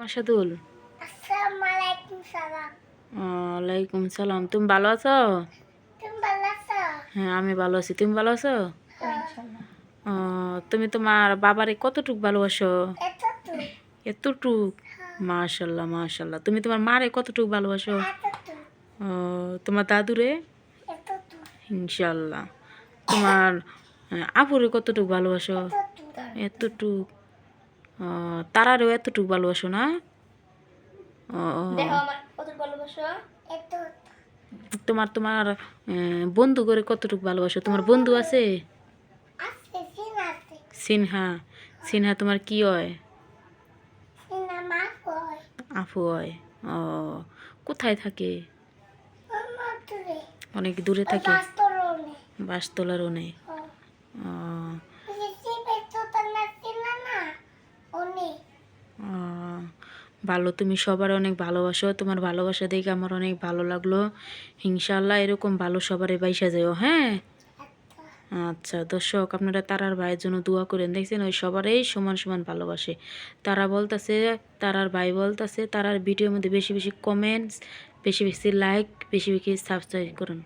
মাসাদুল। ওয়ালাইকুম সালাম। তুমি ভালো আছো? হ্যাঁ আমি ভালো আছি। তুমি ভালো আছো? তুমি তোমার বাবারে কতটুক ভালোবাসো? এতটুক। মাশাল্লাহ মাশাল্লাহ। তুমি তোমার মারে কতটুক ভালোবাসো? তোমার দাদুরে? ইনশাল্লাহ। তোমার আপুরে কতটুক ভালোবাসো? এতটুক। তারারেও এতটুক ভালোবাসো না? তোমার তোমার বন্ধু করে কতটুকু ভালোবাসো? তোমার বন্ধু আছে? আছে সিন আছে। সিনহা। সিনহা তোমার কি হয়? আফু হয়। ও কোথায় থাকে? অনেক দূরে থাকে। বাসতলারও নেই ও, বেশি বেশি তো না সিনা না ওনে ও, ভালো, তুমি সবার অনেক ভালোবাসো, তোমার ভালোবাসা দেখে আমার অনেক ভালো লাগল। ইনশাল্লাহ এরকম ভালো সবারই বাইসা যাও হ্যাঁ? আচ্ছা দর্শক, আপনারা তারার ভাইয়ের জন্য দোয়া করেন। দেখছেন, ওই সবারই সমান সমান ভালোবাসে। তারা বলতাছে, তারার ভাই বলতাছে, তারার ভিডিওর মধ্যে বেশি বেশি কমেন্টস বেশি বেশি লাইক বেশি বেশি সাবস্ক্রাইব করুন।